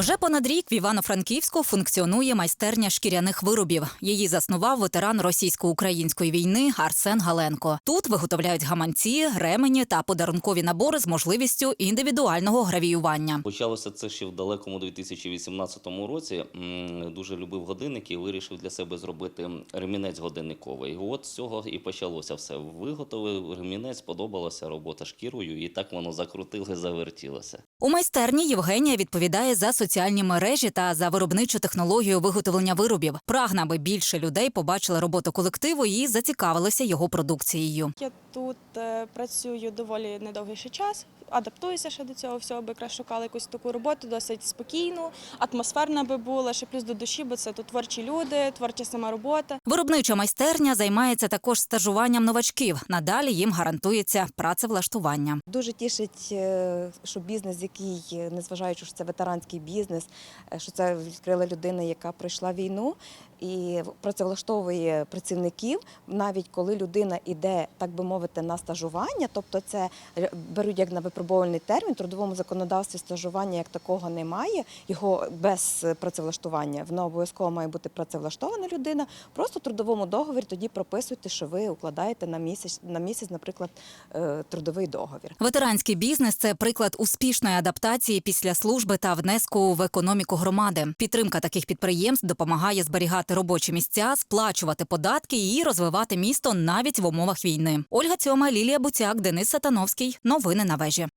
Вже понад рік в Івано-Франківську функціонує майстерня шкіряних виробів. Її заснував ветеран російсько-української війни Арсен Галенко. Тут виготовляють гаманці, ремені та подарункові набори з можливістю індивідуального гравіювання. Почалося це ще в далекому 2018 році. Дуже любив годинники і вирішив для себе зробити ремінець годинниковий. І от з цього і почалося все. Виготовив ремінець, сподобалася робота шкірою, і так воно закрутило, завертілося. У майстерні Євгенія відповідає за соціальні мережі та за виробничу технологію виготовлення виробів. Прагне, аби більше людей побачили роботу колективу і зацікавилися його продукцією. Я тут е, працюю доволі недовгий ще час, адаптуюся ще до цього всього, бо якраз шукала якусь таку роботу досить спокійну, атмосферна би була, ще плюс до душі, бо це тут творчі люди, творча сама робота. Виробнича майстерня займається також стажуванням новачків. Надалі їм гарантується працевлаштування. Дуже тішить, е, що бізнес, який, е, незважаючи, що це ветеранський бізнес, е, що це відкрила людина, яка пройшла війну і працевлаштовує працівників, навіть коли людина іде, так би мовити, на стажування, тобто це беруть як на випробувальний термін. В трудовому законодавстві стажування як такого немає. Його без працевлаштування. Воно обов'язково має бути працевлаштована людина. Просто в трудовому договорі тоді прописуйте, що ви укладаєте на місяць, на місяць, наприклад, е, трудовий договір. Ветеранський бізнес це приклад успішної адаптації після служби та внеску в економіку громади. Підтримка таких підприємств допомагає зберігати робочі місця, сплачувати податки і розвивати місто навіть в умовах війни. Ольга Цьома, Лілія Буцяк, Денис Сатановський. Новини на вежі.